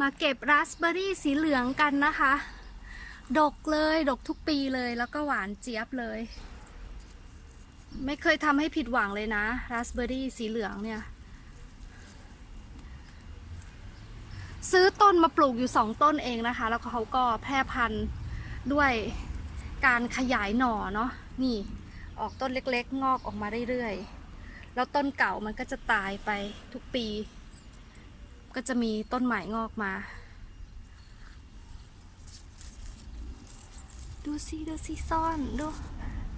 มาเก็บราสเบอร์รี่สีเหลืองกันนะคะ ดกเลยดกทุกปีเลยแล้วก็หวานเจี๊ยบเลย ไม่เคยทำให้ผิดหวังเลยนะราสเบอร์รี่สีเหลืองเนี่ย ซื้อต้นมาปลูกอยู่สองต้นเองนะคะ แล้วเขาก็แพร่พันธุ์ด้วยการขยายหน่อเนาะนี่ออกต้นเล็กๆ งอกออกมาเรื่อยๆ แล้วต้นเก่ามันก็จะตายไปทุกปี ก็จะมีต้นไม้งอกมา ดูสิ ดูสิซ่อน ดู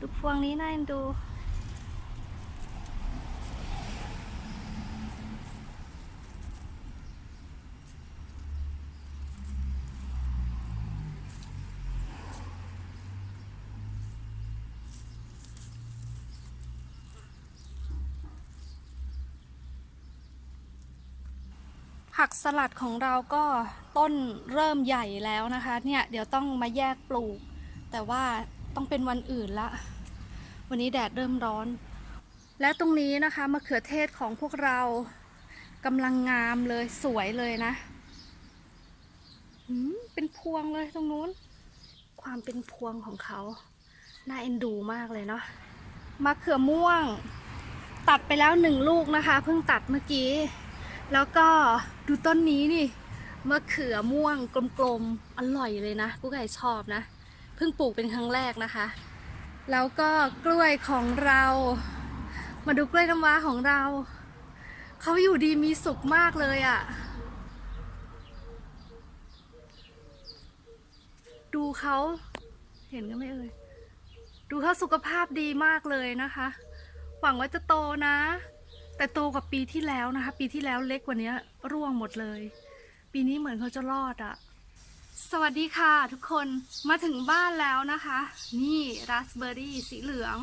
ดูพวงนี้น่าเอ็นดู ผักสลัดของเราก็ต้นเริ่มใหญ่แล้วนะคะ เนี่ยเดี๋ยวต้องมาแยกปลูก แต่ว่าต้องเป็นวันอื่นละ วันนี้แดดเริ่มร้อน และตรงนี้นะคะมะเขือเทศของพวกเรากำลังงามเลยสวยเลยนะเป็นพวงเลยตรงนู้น ความเป็นพวงของเขา น่าเอ็นดูมากเลยเนาะมะเขือม่วง ตัดไปแล้วหนึ่งลูกนะคะ เพิ่งตัดเมื่อกี้ แล้วก็ดูต้นนี้นี่มะเขือม่วงกลมๆ อร่อยเลยนะกูไก่ชอบนะ เพิ่งปลูกเป็นครั้งแรกนะคะ แล้วก็กล้วยของเรา มาดูกล้วยน้ำว้าของเรา เขาอยู่ดีมีสุขมากเลยอะ่ะ ดูเขาเห็นกันไหมเอ่ยดูเขาสุขภาพดีมากเลยนะคะ หวังว่าจะโตนะ แต่โตกว่าปีที่แล้วนะคะ ปีที่แล้วเล็กกว่านี้ร่วงหมดเลย ปีนี้เหมือนเขาจะรอดอะสวัสดีค่ะทุกคนมาถึงบ้านแล้วนะคะ นี่ราสเบอร์รี่สีเหลือง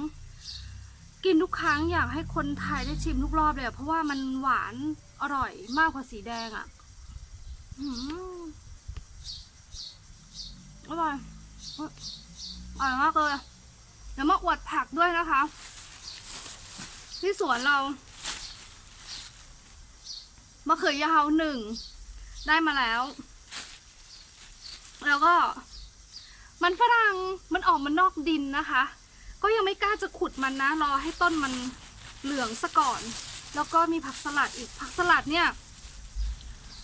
กินทุกครั้งอยากให้คนไทยได้ชิมทุกรอบเลยเพราะว่ามันหวานอร่อยมากกว่าสีแดงอะอร่อยอร่อยมากเลยเดี๋ยวมาอวดผักด้วยนะคะ ที่สวนเรา มะเขือยาวหนึ่งได้มาแล้ว แล้วก็ มันฝรั่งมันออกมานอกดินนะคะ ก็ยังไม่กล้าจะขุดมันนะ รอให้ต้นมันเหลืองซะก่อน แล้วก็มีผักสลัดอีกผักสลัดเนี่ย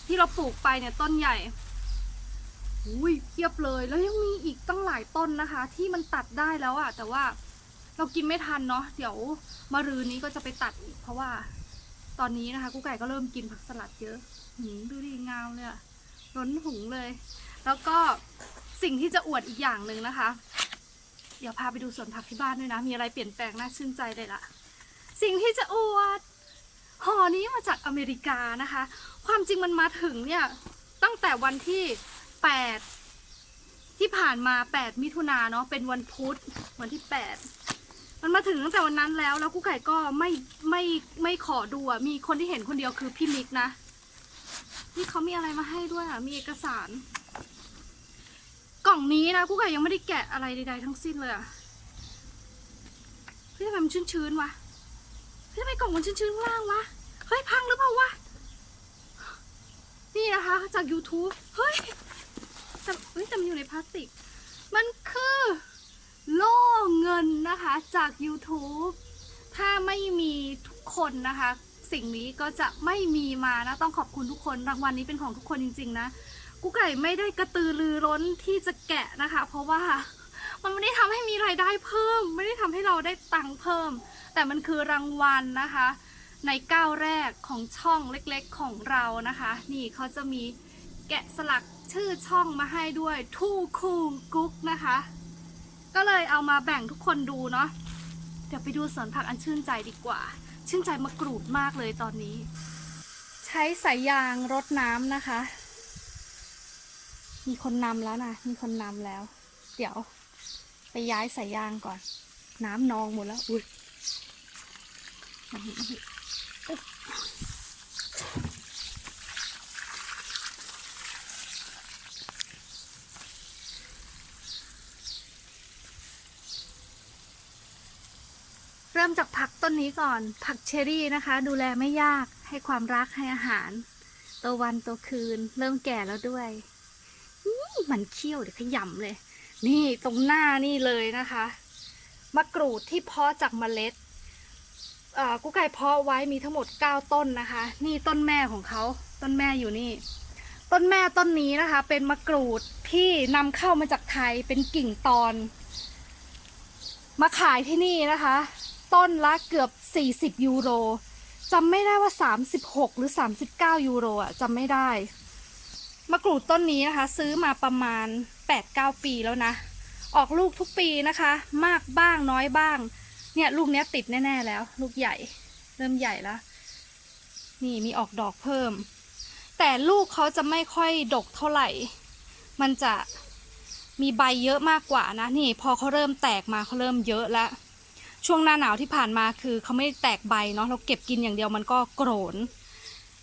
ที่เราปลูกไปเนี่ยต้นใหญ่อุ้ยเพียบเลยแล้วยังมีอีกตั้งหลายต้นนะคะ ที่มันตัดได้แล้วอะแต่ว่าเรากินไม่ทันเนาะเดี๋ยวมารืนนี้ก็จะไปตัดอีกเพราะว่า ตอนนี้นะคะกุ๊กไก่ก็เริ่มกินผักสลัดเยอะหืมดูดิงามเลยอะล้นหุงเลย แล้วก็สิ่งที่จะอวดอีกอย่างหนึ่งนะคะ เดี๋ยวพาไปดูสวนผักที่บ้านด้วยนะ มีอะไรเปลี่ยนแปลงน่าชื่นใจเลยล่ะ สิ่งที่จะอวดห่อนี้มาจากอเมริกานะคะ ความจริงมันมาถึงเนี่ยตั้งแต่วันที่ 8 ที่ผ่านมา 8 มิถุนาเนาะเป็นวันพุธวันที่ 8 มันมาถึงตั้งแต่วันนั้นแล้ว แล้วกุ๊กไก่ก็ไม่ไม่ไม่ขอดูอะมีคนที่เห็นคนเดียวคือพี่มิกนะนี่เขามีอะไรมาให้ด้วยอะมีเอกสาร กล่องนี้นะกุ๊กไก่ยังไม่ได้แกะอะไรใดๆทั้งสิ้นเลยอะเฮ้ยทำไมมันชื้นๆวะเฮ้ยทำไมกล่องมันชื้นๆข้างล่างวะเฮ้ยพังหรือเปล่าวะนี่นะคะ จาก YouTube เฮ้ยแต่เฮ้ยแต่มันอยู่ในพลาสติก มันคือ โล่เงินนะคะจาก YouTube ถ้าไม่มีทุกคนนะคะ สิ่งนี้ก็จะไม่มีมานะ ต้องขอบคุณทุกคนรางวัลนี้เป็นของทุกคนจริง ๆ นะกุ๊กไก่ไม่ได้กระตือรือร้นที่จะแกะนะคะ เพราะว่ามันไม่ได้ทำให้มีรายได้เพิ่ม ไม่ได้ทำให้เราได้ตังค์เพิ่ม แต่มันคือรางวัลนะคะ ในก้าวแรกของช่องเล็กๆของเรานะคะ นี่เขาจะมีแกะสลักชื่อช่องมาให้ด้วยทูคูกุ๊กนะคะ ก็เลยเอามาแบ่งทุกคนดูเนาะเดี๋ยวไปดูสวนผักอันชื่นใจดีกว่า ชื่นใจมะกรูดมากเลยตอนนี้ ใช้สายยางรดน้ำนะคะ มีคนนำแล้วนะมีคนนำแล้ว เดี๋ยว ไปย้ายสายยางก่อน น้ำนองหมดแล้วอุ้ยมาหิมาหิอึ๊บ เริ่มจากผักต้นนี้ก่อน ผักเชอรี่นะคะ ดูแลไม่ยากให้ความรักให้อาหารตัววันตัวคืน เริ่มแก่แล้วด้วยนี่มันเขี้ยวเดี๋ยวขยำเลย นี่ตรงหน้านี่เลยนะคะ มะกรูดที่เพาะจากเมล็ดกุ๊กไก่เพาะไว้มีทั้งหมด 9 ต้นนะคะ นี่ต้นแม่ของเขาต้นแม่อยู่นี่ ต้นแม่ต้นนี้นะคะ เป็นมะกรูดที่นำเข้ามาจากไทยเป็นกิ่งตอน มาขายที่นี่นะคะ ต้นละเกือบ 40 ยูโรจำไม่ได้ว่า 36 หรือ 39 ยูโรอะจำไม่ได้ มะกรูดต้นนี้นะคะ ซื้อมาประมาณ 8-9 ปีแล้วนะ ออกลูกทุกปีนะคะ มากบ้างน้อยบ้าง เนี่ยลูกเนี้ยติดแน่ ๆ แล้ว ลูกใหญ่ เริ่มใหญ่แล้ว นี่มีออกดอกเพิ่ม แต่ลูกเขาจะไม่ค่อยดกเท่าไหร่ มันจะมีใบเยอะมากกว่านะ นี่พอเขาเริ่มแตกมาเขาเริ่มเยอะแล้ว ช่วงหน้าหนาวที่ผ่านมาคือเขาไม่แตกใบเนาะเราเก็บกินอย่างเดียวมันก็โกรน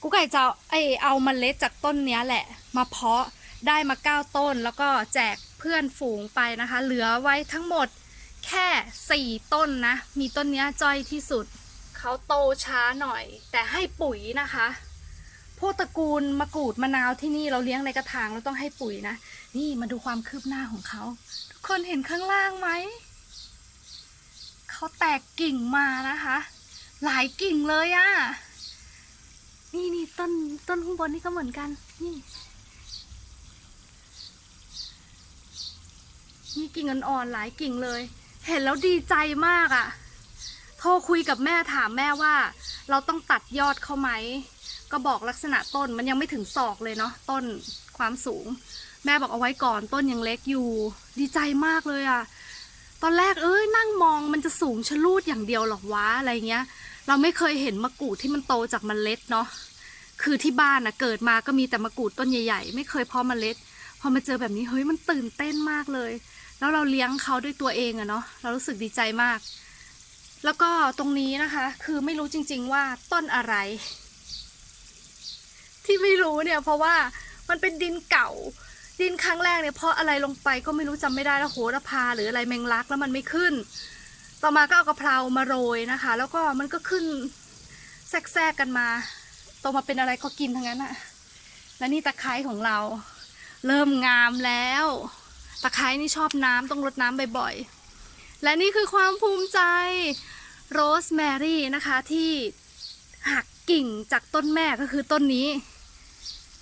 กูไก่จะเอาไอเอาเมล็ดจากต้นเนี้ยแหละ มาเพาะได้มาเก้าต้น แล้วก็แจกเพื่อนฝูงไปนะคะ เหลือไว้ทั้งหมดแค่สี่ต้นนะ มีต้นเนี้ยจ้อยที่สุด เขาโตช้าหน่อย แต่ให้ปุ๋ยนะคะพวกตระกูลมะกรูดมะนาวที่นี่เราเลี้ยงในกระถางเราต้องให้ปุ๋ยนะ นี่มาดูความคืบหน้าของเขา ทุกคนเห็นข้างล่างไหม เขาแตกกิ่งมานะคะ หลายกิ่งเลยอะนี่นี่ต้นต้นข้างบนนี่ก็เหมือนกัน นี่นี่กิ่งอ่อนๆหลายกิ่งเลย เห็นแล้วดีใจมากอะ่ะ โทรคุยกับแม่ถามแม่ว่า เราต้องตัดยอดเขาไหม ก็บอกลักษณะต้นมันยังไม่ถึงศอกเลยเนาะต้นความสูง แม่บอกเอาไว้ก่อนต้นยังเล็กอยู่ ดีใจมากเลยอะ่ะ ตอนแรกเอ้ยนั่งมองมันจะสูงชะลูดอย่างเดียวหรอกวะอะไรเงี้ย เราไม่เคยเห็นมะกรูดที่มันโตจากเมล็ดเนาะคือที่บ้านนะเกิดมาก็มีแต่มะกรูดต้นใหญ่ๆ ไม่เคยเพาะเมล็ด พอมาเจอแบบนี้เฮ้ยมันตื่นเต้นมากเลย แล้วเราเลี้ยงเขาด้วยตัวเองอะเนาะเรารู้สึกดีใจมาก แล้วก็ตรงนี้นะคะ คือไม่รู้จริง ๆ ว่าต้นอะไร ที่ไม่รู้เนี่ยเพราะว่ามันเป็นดินเก่า ดินครั้งแรกเนี่ยเพราะอะไรลงไปก็ไม่รู้จำไม่ได้แล้วโหระพาหรืออะไรแมงลักแล้วมันไม่ขึ้น ต่อมาก็เอากะเพรามาโรยนะคะ แล้วก็มันก็ขึ้นแทรกๆกันมาโตมาเป็นอะไรก็กินทั้งนั้นอะและนี่ตะไคร้ของเรา เริ่มงามแล้ว ตะไคร้นี่ชอบน้ำต้องรดน้ำบ่อยๆ และนี่คือความภูมิใจโรสแมรี่นะคะที่หักกิ่งจากต้นแม่ก็คือต้นนี้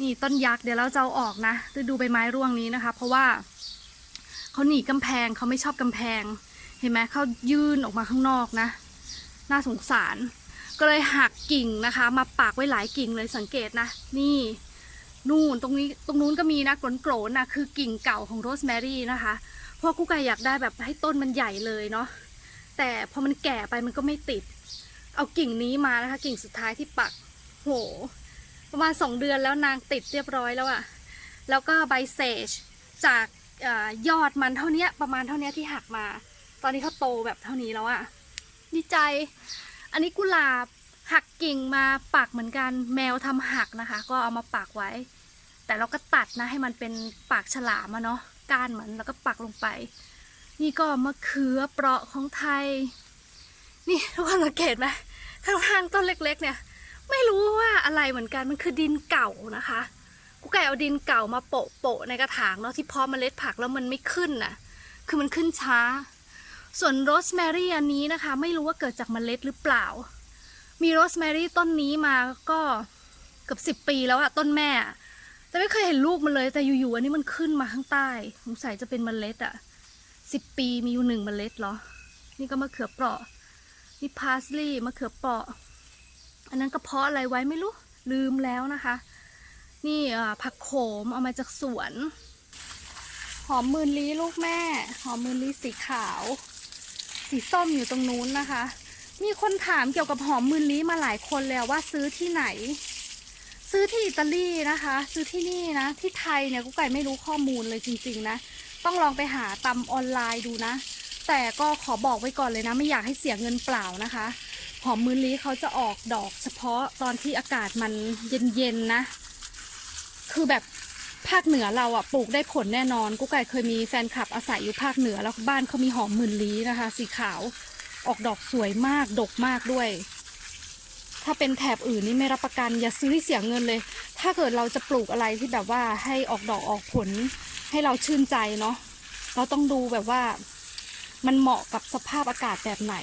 นี่ต้นยักษ์เดี๋ยวเราจะเอาออกนะดูใบไม้ร่วงนี้นะคะ เพราะว่าเขาหนีกำแพงเขาไม่ชอบกำแพง เห็นไหมเขายื่นออกมาข้างนอกนะ น่าสงสาร ก็เลยหักกิ่งนะคะ มาปากไว้หลายกิ่งเลยสังเกตนะ นี่นู่นตรงนี้ตรงนู้นก็มีนะกรนๆนะคือกิ่งเก่าของโรสแมรี่นะคะเพราะกุ๊กไก่อยากได้แบบให้ต้นมันใหญ่เลยเนาะแต่พอมันแก่ไปมันก็ไม่ติด เอากิ่งนี้มานะคะ กิ่งสุดท้ายที่ปัก โห ประมาณสองเดือนแล้วนางติดเรียบร้อยแล้วอะแล้วก็ใบเซจจากอยอดมันเท่านี้ประมาณเท่านี้ที่หักมา ตอนนี้เขาโตแบบเท่านี้แล้วอะดีใจ อันนี้กุหลาบหักกิ่งมาปักเหมือนกันแมวทำหักนะคะ ก็เอามาปักไว้ แต่เราก็ตัดนะให้มันเป็นปากฉลามอะเนาะก้านมันแล้วก็ปักลงไป นี่ก็มะเขือเปราะของไทย นี่ทุกคนสังเกตไหมข้างล่างต้นเล็ก ๆ เนี่ย ไม่รู้ว่าอะไรเหมือนกันมันคือดินเก่านะคะกูไก่เอาดินเก่ามาโปะโปะในกระถางเนาะที่เพาะเมล็ดผักแล้วมันไม่ขึ้นน่ะ คือมันขึ้นช้า ส่วนโรสแมรี่อันนี้นะคะ ไม่รู้ว่าเกิดจากเมล็ดหรือเปล่า มีโรสแมรี่ต้นนี้มาก็เกือบสิบปีแล้วอะต้นแม่ แต่ไม่เคยเห็นลูกมันเลยแต่อยู่ๆอันนี้มันขึ้นมาข้างใต้สงสัยจะเป็นเมล็ดอะสิบปีมีอยู่หนึ่งเมล็ดเหรอ นี่ก็มะเขือเปราะนี่พาสลีย์มะเขือเปราะ อันนั้นกระเพาะอะไรไว้ไม่รู้ลืมแล้วนะคะ นี่ผักโขมเอามาจากสวน หอมมืนลีลูกแม่ หอมมืนลีสีขาว สีส้มอยู่ตรงนู้นนะคะ มีคนถามเกี่ยวกับหอมมืนลีมาหลายคนแล้วว่าซื้อที่ไหน ซื้อที่อิตาลีนะคะ ซื้อที่นี่นะ ที่ไทยเนี่ยกุ๊กไก่ไม่รู้ข้อมูลเลยจริงๆนะ ต้องลองไปหาตำออนไลน์ดูนะ แต่ก็ขอบอกไว้ก่อนเลยนะ ไม่อยากให้เสียเงินเปล่านะคะ หอมมืนลีเขาจะออกดอกเฉพาะตอนที่อากาศมันเย็นๆนะ คือแบบภาคเหนือเราอะปลูกได้ผลแน่นอนกุ๊กไก่เคยมีแฟนคลับอาศัยอยู่ภาคเหนือแล้วบ้านเขามีหอมมืนลีนะคะ สีขาวออกดอกสวยมากดกมากด้วย ถ้าเป็นแถบอื่นนี่ไม่รับประกันอย่าซื้อเสียเงินเลย ถ้าเกิดเราจะปลูกอะไรที่แบบว่าให้ออกดอกออกผล ให้เราชื่นใจเนาะเราต้องดูแบบว่า มันเหมาะกับสภาพอากาศแบบไหน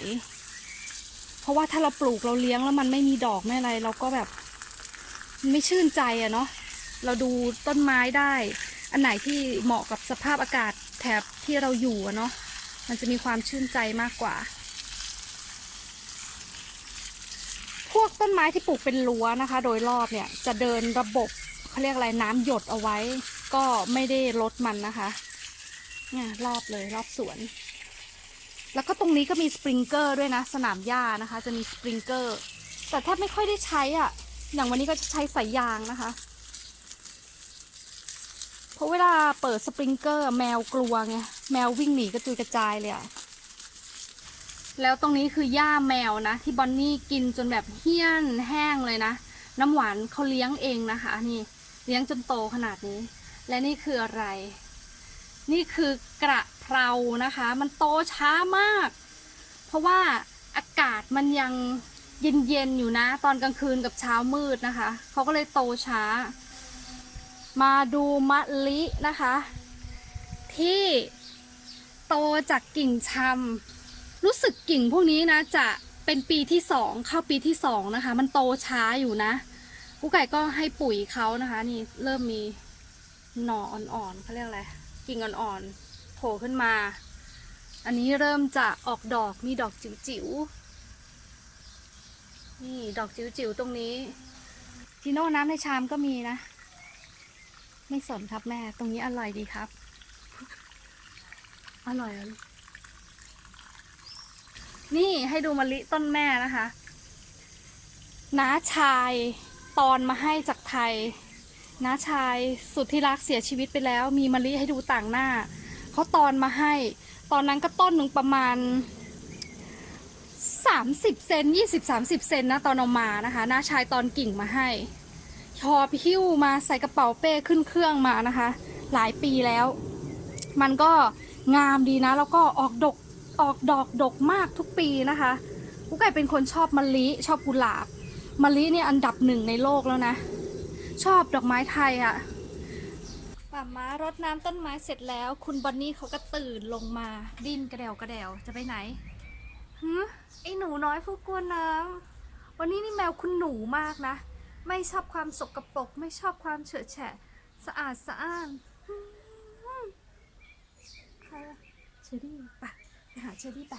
ราะว่าถ้าเราปลูกเราเลี้ยงแล้วมันไม่มีดอกไม่อะไร เราก็แบบไม่ชื่นใจอะเนาะเราดูต้นไม้ได้ อันไหนที่เหมาะกับสภาพอากาศแถบที่เราอยู่อะเนาะมันจะมีความชื่นใจมากกว่า พวกต้นไม้ที่ปลูกเป็นรั้วนะคะ โดยรอบเนี่ยจะเดินระบบเขาเรียกอะไรน้ำหยดเอาไว้ ก็ไม่ได้ลดมันนะคะเนี่ยรอบเลยรอบสวน แล้วก็ตรงนี้ก็มีสปริงเกอร์ด้วยนะ สนามหญ้านะคะ จะมีสปริงเกอร์ แต่แทบไม่ค่อยได้ใช้อะ่ะ อย่างวันนี้ก็จะใช้สายยางนะคะ เพราะเวลาเปิดสปริงเกอร์แมวกลัวไง แมววิ่งหนีกระจุยกระจายเลยอะ่ะ แล้วตรงนี้คือหญ้าแมวนะ ที่บอนนี่กินจนแบบเหี้ยนแห้งเลยนะ น้ำหวานเขาเลี้ยงเองนะคะ นี่เลี้ยงจนโตขนาดนี้ และนี่คืออะไร นี่คือกระเพรานะคะ มันโตช้ามาก เพราะว่าอากาศมันยังเย็นๆอยู่นะ ตอนกลางคืนกับเช้ามืดนะคะเขาก็เลยโตช้า มาดูมะลินะคะ ที่โตจากกิ่งชำรู้สึกกิ่งพวกนี้นะจะเป็นปีที่สองเข้าปีที่สองนะคะ มันโตช้าอยู่นะกุ๊กไก่ก็ให้ปุ๋ยเขานะคะ นี่เริ่มมีหน่ออ่อนๆเขาเรียกอะไร กิ่งอ่อนๆโผล่ขึ้นมา อันนี้เริ่มจะออกดอกมีดอกจิ๋วๆนี่ดอกจิ๋วๆตรงนี้จีโน่น้ำในชามก็มีนะ ไม่สนครับแม่ ตรงนี้อร่อยดีครับ อร่อยอะลูกนี่ให้ดูมะลิต้นแม่นะคะน้าชายตอนมาให้จากไทย น้าชายสุดที่รักเสียชีวิตไปแล้ว มีมะลิให้ดูต่างหน้า เขาตอนมาให้ ตอนนั้นก็ต้นหนึ่งประมาณ 30เซน20 30เซนนะตอนเอามานะคะน้าชายตอนกิ่งมาให้ชอพิ้วมาใส่กระเป๋าเป้ขึ้นเครื่องมานะคะ หลายปีแล้ว มันก็งามดีนะ แล้วก็ออกดกออกดอกดกมากทุกปีนะคะกุ๊กไก่เป็นคนชอบมะลิชอบกุหลาบมะลิเนี่ยอันดับหนึ่งในโลกแล้วนะ ชอบดอกไม้ไทยอะ่ะป่าม้ารดน้ำต้นไม้เสร็จแล้ว คุณบอนนี่เขาก็ตื่นลงมา ดิ้นกระเดวกระเดวจะไปไหนฮึไอหนูน้อยผู้กวนน้ำวันนี้นี่แมวคุณหนูมากนะ ไม่ชอบความสกปรกไม่ชอบความเฉอะแฉะ สะอาดสะอ้านใครอะเชอรี่ไปไปหาเชอรี่ไป